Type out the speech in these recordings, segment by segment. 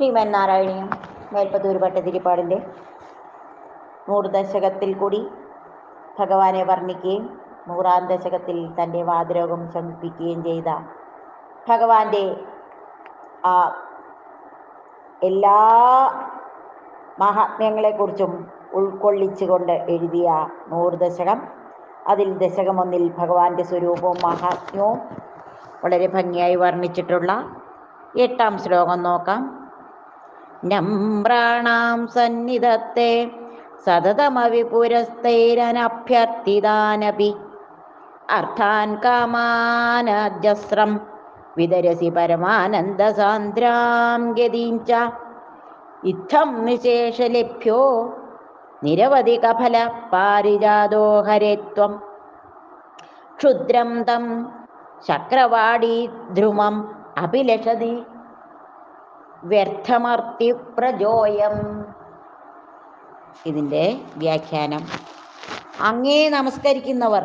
ശ്രീമൻ നാരായണീയം മേൽപ്പത്തൂർ ഭട്ടതിരിപ്പാടിന്റെ നൂറ് ദശകത്തിൽ കൂടി ഭഗവാനെ വർണിക്കുകയും നൂറാം ദശകത്തിൽ തന്റെ വാതരോഗം ശമിപ്പിക്കുകയും ചെയ്ത ഭഗവാന്റെ ആ എല്ലാ മഹാത്മ്യങ്ങളെക്കുറിച്ചും ഉൾക്കൊള്ളിച്ചുകൊണ്ട് എഴുതിയ നൂറ് ദശകം അതിൽ ദശകമൊന്നിൽ ഭഗവാന്റെ സ്വരൂപവും മഹാത്മ്യവും വളരെ ഭംഗിയായി വർണിച്ചിട്ടുള്ള എട്ടാം ശ്ലോകം നോക്കാം. നമ്രാണാം സന്നിധത്തെ സതതമവിപുരസ്ഥൈരനഭ്യർത്ഥിതാനപി അർത്ഥാൻ കാമാനജസ്രം വിതരസി പരമാനന്ദസാന്ദ്രാം ഗതിം ച ഇത്തം നിശേഷലഭ്യോ നിരവധി കഫല പാരിജാതോ ഹരേത്വം ക്ഷുദ്രം തം ശക്രവാടീ ധ്രുമം അഭിലഷതി വ്യർത്ഥമർത്തി പ്രജോയം. ഇതിന്റെ വ്യാഖ്യാനം. അങ്ങേ നമസ്കരിക്കുന്നവർ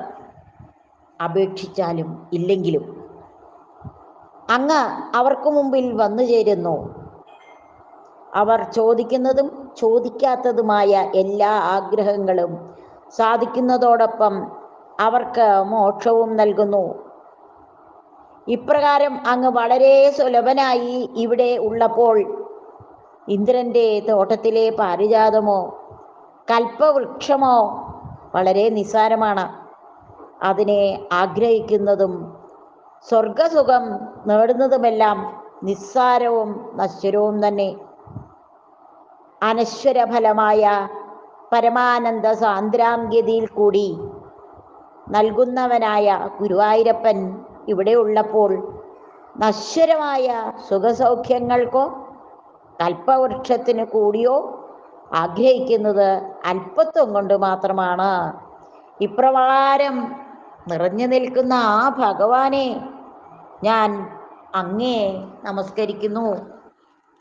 അപേക്ഷിച്ചാലും ഇല്ലെങ്കിലും അങ്ങ് അവർക്ക് മുമ്പിൽ വന്നു ചേരുന്നു. അവർ ചോദിക്കുന്നതും ചോദിക്കാത്തതുമായ എല്ലാ ആഗ്രഹങ്ങളും സാധിക്കുന്നതോടൊപ്പം അവർക്ക് മോക്ഷവും നൽകുന്നു. ഇപ്രകാരം അങ്ങ് വളരെ സുലഭനായി ഇവിടെ ഉള്ളപ്പോൾ ഇന്ദ്രന്റെ തോട്ടത്തിലെ പാരിജാതമോ കൽപ്പവൃക്ഷമോ വളരെ നിസ്സാരമാണ്. അതിനെ ആഗ്രഹിക്കുന്നതും സ്വർഗസുഖം നേടുന്നതുമെല്ലാം നിസ്സാരവും നശ്വരവും തന്നെ. അനശ്വരഫലമായ പരമാനന്ദ സാന്ദ്രാംഗതിയിൽ കൂടി നൽകുന്നവനായ ഗുരുവായൂരപ്പൻ ഇവിടെ ഉള്ളപ്പോൾ നശ്വരമായ സുഖസൗഖ്യങ്ങൾക്കോ കൽപ്പവൃക്ഷത്തിന് കൂടിയോ ആഗ്രഹിക്കുന്നത് അല്പത്വം കൊണ്ട് മാത്രമാണ്. ഇപ്രകാരം നിറഞ്ഞു നിൽക്കുന്ന ആ ഭഗവാനെ ഞാൻ അങ്ങേ നമസ്കരിക്കുന്നു.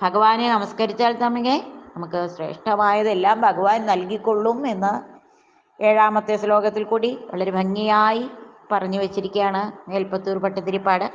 ഭഗവാനെ നമസ്കരിച്ചാൽ തമ്മിൽ നമുക്ക് ശ്രേഷ്ഠമായതെല്ലാം ഭഗവാൻ നൽകിക്കൊള്ളും എന്ന് ഏഴാമത്തെ ശ്ലോകത്തിൽ കൂടി വളരെ ഭംഗിയായി പറഞ്ഞു വച്ചിരിക്കുകയാണ് മേൽപ്പത്തൂർ ഭട്ടതിരിപ്പാട്.